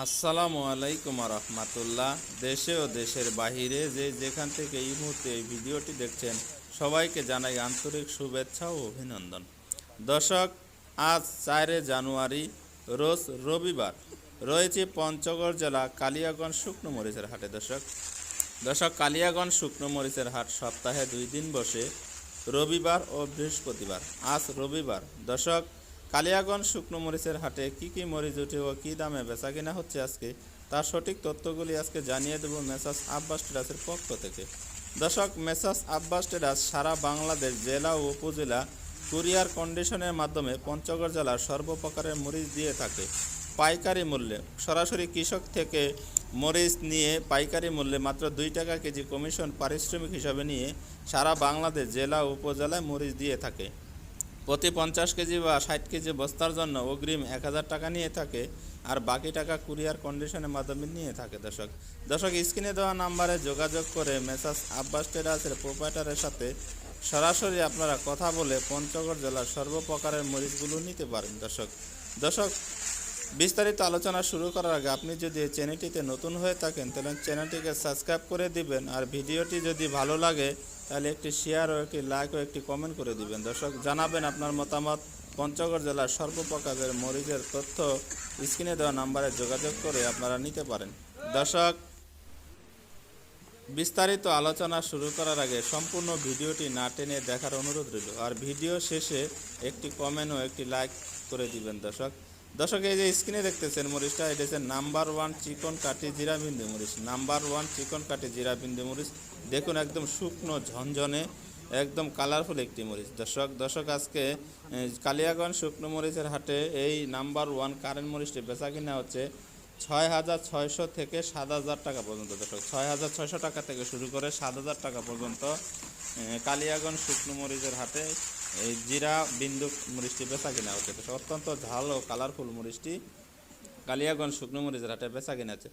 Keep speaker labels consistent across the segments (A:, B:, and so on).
A: আসসালামু আলাইকুম রহমাতুল্লাহ। দেশে ও দেশের বাহিরে যে যেখান থেকে এই মুহূর্তে এই ভিডিওটি দেখছেন, সবাইকে জানাই আন্তরিক শুভেচ্ছা ও অভিনন্দন। দর্শক, আজ চারে জানুয়ারি, রোজ রবিবার। রয়েছে পঞ্চগড় জেলা কালিয়াগঞ্জ শুকনো মরিচের হাটে, দর্শক। দর্শক, কালিয়াগঞ্জ শুকনো মরিচের হাট সপ্তাহে দুই দিন বসে, রবিবার ও বৃহস্পতিবার। আজ রবিবার। দর্শক কালিয়াগঞ্জ শুকনো মরিচের হাটে কি কি মরিচ উঠে ও কী দামে বেচা কিনা হচ্ছে আজকে, তার সঠিক তথ্যগুলি আজকে জানিয়ে দেব মেসাস আব্বাস টেরাসের পক্ষ থেকে। দর্শক, মেসাস আব্বাস টেরাস সারা বাংলাদেশ জেলা ও উপজেলা কুরিয়ার কন্ডিশনের মাধ্যমে পঞ্চগড় জেলার সর্বপ্রকারের মরিচ দিয়ে থাকে। পাইকারি মূল্যে, সরাসরি কৃষক থেকে মরিচ নিয়ে পাইকারি মূল্যে মাত্র দুই টাকা কেজি কমিশন পারিশ্রমিক হিসাবে নিয়ে সারা বাংলাদেশ জেলা উপজেলায় মরিচ দিয়ে থাকে। প্রতি পঞ্চাশ কেজি বা ষাট কেজি বস্তার জন্য অগ্রিম এক হাজার টাকা নিয়ে থাকে আর বাকি টাকা কুরিয়ার কন্ডিশনের মাধ্যমে নিয়ে থাকে দর্শক। দর্শক, স্ক্রিনে দেওয়া নাম্বারে যোগাযোগ করে মেসাস আব্বাস টেরাসের প্রোপাইটারের সাথে সরাসরি আপনারা কথা বলে পঞ্চগড় জেলার সর্বপ্রকারের মরিচগুলো নিতে পারেন দর্শক। দর্শক, বিস্তারিত আলোচনা শুরু করার আগে আপনি যদি চ্যানেলটিতে নতুন হয়ে থাকেন, তাহলে চ্যানেলটিকে সাবস্ক্রাইব করে দিবেন আর ভিডিওটি যদি ভালো লাগে তাহলে একটি শেয়ার ও একটি লাইক ও একটি কমেন্ট করে দিবেন। দর্শক, জানাবেন আপনার মতামত। পঞ্চগড় জেলার সর্বপ্রকারের মরিচের তথ্য স্ক্রিনে দেওয়া নাম্বারে যোগাযোগ করে আপনারা নিতে পারেন। দর্শক, বিস্তারিত আলোচনা শুরু করার আগে সম্পূর্ণ ভিডিওটি না টেনে দেখার অনুরোধ রইল। আর ভিডিও শেষে একটি কমেন্ট ও একটি লাইক করে দিবেন দর্শক। দর্শক, এই যে স্ক্রিনে দেখতেছেন মরিচটা, এটা হচ্ছে নাম্বার ওয়ান চিকন কাটি জিরা বিন্দু মরিচ। নাম্বার ওয়ান চিকন কাটি জিরা বিন্দু মরিচ। দেখুন, একদম শুকনো, ঝনঝনে, একদম কালারফুল একটি মরিচ। দর্শক দর্শক, আজকে কালিয়াগঞ্জ শুকনো মরিচের হাটে এই নাম্বার ওয়ান কারেন্ট মরিচটি বেচা কিনা হচ্ছে ছয় হাজার ছয়শো থেকে সাত হাজার টাকা পর্যন্ত। দর্শক, ছয় হাজার ছয়শো টাকা থেকে শুরু করে সাত হাজার টাকা পর্যন্ত কালিয়াগঞ্জ শুকনো মরিচের হাটে এই জিরা বিন্দু মরিচটি বেচা কিনা হচ্ছে দর্শক অত্যন্ত ঝাল ও কালারফুল মরিচটি। কালিয়াগঞ্জ শুকনো মরিচ হাটে বেচা কিনা আছে।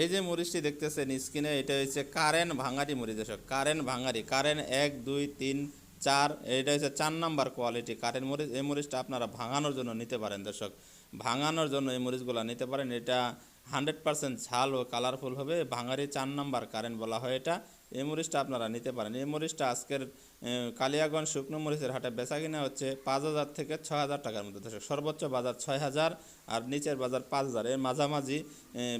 A: এই যে মরিচটি দেখতেছেন স্ক্রিনে, এটা হচ্ছে কারেন্ট ভাঙারি মরিচ। দর্শক কারেন্ট ভাঙারি কারেন্ট এক, দুই, তিন, চার, এটা হচ্ছে চার নাম্বার কোয়ালিটি কারেন্ট মরিচ। এই মরিচটা আপনারা ভাঙানোর জন্য নিতে পারেন দর্শক। ভাঙানোর জন্য এই মরিচগুলো নিতে পারেন। এটা হান্ড্রেড পার্সেন্ট ঝাল ও কালারফুল হবে। ভাঙারি চার নাম্বার কারেন্ট বলা হয় এটা। এই মরিচটা আপনারা নিতে পারেন। এই মরিচটা আজকের কালিয়াগঞ্জ শুকনো মরিচের হাটে বেচা কিনা হচ্ছে পাঁচ হাজার থেকে ছয় হাজার টাকার মধ্যে। দর্শক, সর্বোচ্চ বাজার ছয় হাজার আর নিচের বাজার পাঁচ হাজার। এর মাঝামাঝি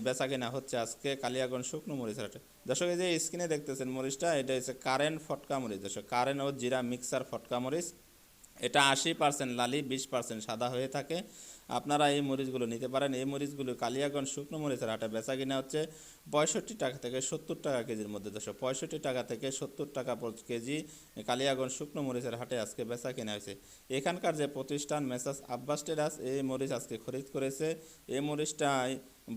A: বেচা কিনা হচ্ছে আজকে কালিয়াগঞ্জ শুকনো মরিচের হাটে। দর্শক, এই যে স্ক্রিনে দেখতেছেন মরিচটা, এটা হচ্ছে কারেন্ট ফটকা মরিচ। দর্শক, কারেন্ট ও জিরা মিক্সার ফটকা মরিচ। এটা আশি পার্সেন্ট লালি, বিশ পার্সেন্ট সাদা হয়ে থাকে। আপনারা এই মরিচগুলো নিতে পারেন। এই মরিচগুলো কালিয়াগঞ্জ শুকনো মরিচের হাটে বেচা কিনা হচ্ছে পঁয়ষট্টি টাকা থেকে সত্তর টাকা কেজির মধ্যে। দর্শক পঁয়ষট্টি টাকা থেকে সত্তর টাকা কেজি কালিয়াগঞ্জ শুকনো মরিচের হাটে আজকে বেচা কিনা হয়েছে। এখানকার যে প্রতিষ্ঠান মেসাস আব্বাস টেরাস, এই মরিচ আজকে খরিদ করেছে। এই মরিচটাই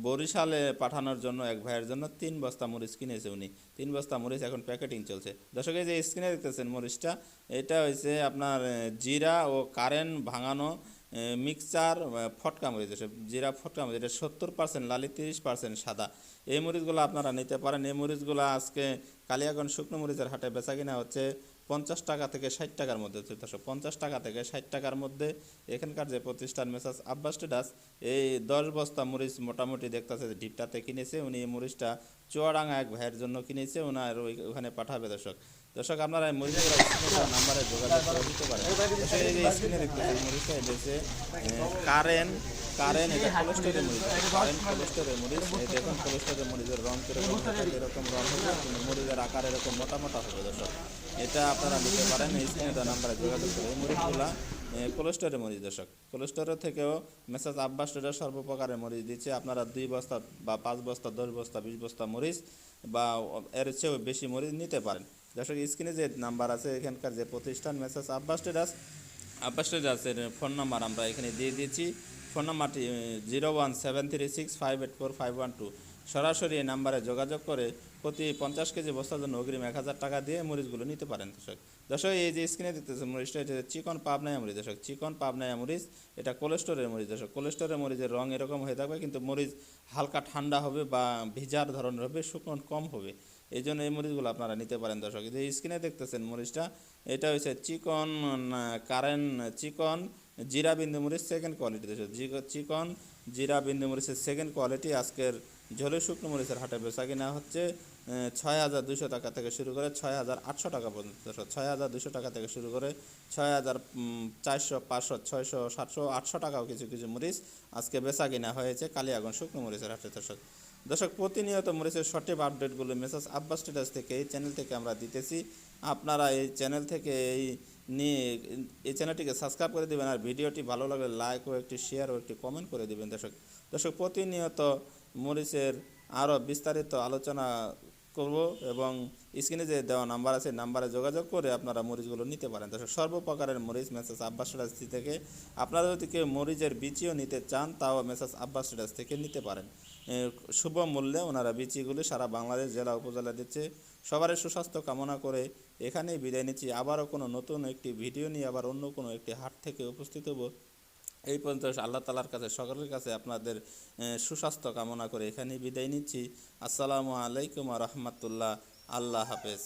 A: বরিশালে পাঠানোর জন্য এক ভাইয়ের জন্য তিন বস্তা মরিচ কিনেছে উনি। তিন বস্তা মরিচ এখন প্যাকেটিং চলছে। দর্শক যে স্ক্রিনে দেখতেছেন মরিচটা, এটা হয়েছে আপনার জিরা ও কারেন্ট ভাঙানো মিক্সচার ফটকা মরিচ জিরা ফটকা মরিচ, এটা সত্তর পার্সেন্ট লালি তিরিশ পার্সেন্ট সাদা। এই মরিচগুলো আপনারা নিতে পারেন। এই মরিচগুলো আজকে কালিয়াগঞ্জ শুকনো মরিচের হাটে বেচা কিনা হচ্ছে পঞ্চাশ টাকা থেকে ষাট টাকার মধ্যে দর্শক পঞ্চাশ টাকা থেকে ষাট টাকার মধ্যে এখানকার যে প্রতিষ্ঠান মেসাস আব্বাস টেডাস এই দশ বস্তা মরিচ মোটামুটি দেখতেছে ঢিপটাতে কিনেছে। উনি এই মরিচটা চুয়াডাঙ্গা এক ভাইয়ের জন্য কিনেছে। ওনার ওই- ওখানে পাঠাবে দর্শক। দর্শক, আপনারা মরিচগুলো নাম্বারে যোগাযোগ করে দিতে পারেন। স্ক্রিনে দেখতেছেন মরিচটা এটা হচ্ছে কারেন্ট কারেন্ট এটা কোলেস্টোরের মরিচ কারেন্ট কোলেস্টোরের মরিচ, এই দেখুন কোলেস্টোরের মরিচের রং কীরকম এরকম রং হবে, কিন্তু মরিচের আকার এরকম মোটা মোটা হবে, দর্শক। এটা আপনারা নিতে পারেন, এই স্ক্রিনে দেওয়া নাম্বারে যোগাযোগ করে এই মরিচগুলা কোলেস্টোরের মরিচ, দর্শক। কোলেস্টোরের থেকেও মেসাজ আব্বাস ট্রেডার সর্বপ্রকারের মরিচ দিচ্ছে। আপনারা দুই বস্তা বা পাঁচ বস্তা, দশ বস্তা, বিশ বস্তা মরিচ বা এর চেয়েও বেশি মরিচ নিতে পারেন। দর্শক, স্ক্রিনে যে নাম্বার আছে, এখানকার যে প্রতিষ্ঠান মেসেজ আব্বাস ট্রেডার্স, আব্বাস ট্রেডার্সের ফোন নাম্বার আমরা এখানে দিয়ে দিয়েছি। ফোন নাম্বারটি zero one seven three six five eight four five one two. সরাসরি এই নাম্বারে যোগাযোগ করে প্রতি পঞ্চাশ কেজি বস্তার জন্য অগ্রিম এক হাজার টাকা দিয়ে মরিচগুলো নিতে পারেন দর্শক। দর্শক, এই যে স্ক্রিনে দেখতেছে মরিচটা, এটা চিকন পাবনায়া মরিচ দর্শক। চিকন পাবনায়া মরিচ, এটা কোলেস্টোরের মরিচ দর্শক। কোলেস্টোরের মরিচের রং এরকম হয়ে থাকবে, কিন্তু মরিচ হালকা ঠান্ডা হবে বা ভিজার ধরনের হবে, শুকনো কম হবে। এই জন্য এই মরিচগুলো আপনারা নিতে পারেন, দর্শক। যে স্ক্রিনে দেখতেছেন মরিচটা, এটা হচ্ছে চিকন কারেন্ট চিকন, জিরা বিন্দু মরিচ সেকেন্ড কোয়ালিটি দর্শক চিকন, জিরা বিন্দু মরিচের সেকেন্ড কোয়ালিটি আজকের ঝোলে শুকনো মরিচের হাটে বেচা কিনা হচ্ছে ছয় হাজার দুশো টাকা থেকে শুরু করে ছয় হাজার আটশো টাকা পর্যন্ত। ছয় হাজার দুশো টাকা থেকে শুরু করে ছয় হাজার চারশো, পাঁচশো, ছয়শো, সাতশো, আটশো টাকাও কিছু কিছু মরিচ আজকে বেচা কিনা হয়েছে কালিয়াগঞ্জ শুকনো মরিচের হাটে। দর্শক দর্শক, প্রতিনিয়ত মরিচের সঠিক আপডেটগুলো, মেসেজ আব্বাস স্ট্যাটাস থেকে, এই চ্যানেল থেকে আমরা দিতেছি। আপনারা এই চ্যানেল থেকে এই নিয়ে, এই চ্যানেলটিকে সাবস্ক্রাইব করে দেবেন আর ভিডিওটি ভালো লাগলে লাইক ও একটি শেয়ার ও একটি কমেন্ট করে দেবেন দর্শক। দর্শক, প্রতিনিয়ত মরিচের আরও বিস্তারিত আলোচনা করব এবং স্ক্রিনে যে দেওয়া নাম্বার আছে নাম্বারে যোগাযোগ করে আপনারা মরিচগুলো নিতে পারেন। দর্শক, সর্বপ্রকারের মরিচ মেসেজ আব্বাস থেকে, আপনারা যদি কেউ মরিচের বিচিও নিতে চান, তাও মেসেজ আব্বাস থেকে নিতে পারেন। শুভ মূল্যে ওনারা বিচিগুলি সারা বাংলাদেশ জেলা উপজেলা দিচ্ছে। সবার সুস্বাস্থ্য কামনা করে এখানেই বিদায় নিচ্ছি। আবারও কোনো নতুন একটি ভিডিও নিয়ে আবার অন্য কোনো একটি হাট থেকে উপস্থিত হব। এই পর্যন্ত আল্লাহ তালার কাছে, সকলের কাছে আপনাদের সুস্বাস্থ্য কামনা করে এখানেই বিদায় নিচ্ছি। আসসালামু আলাইকুম রহমতুল্লাহ। আল্লাহ হাফেজ।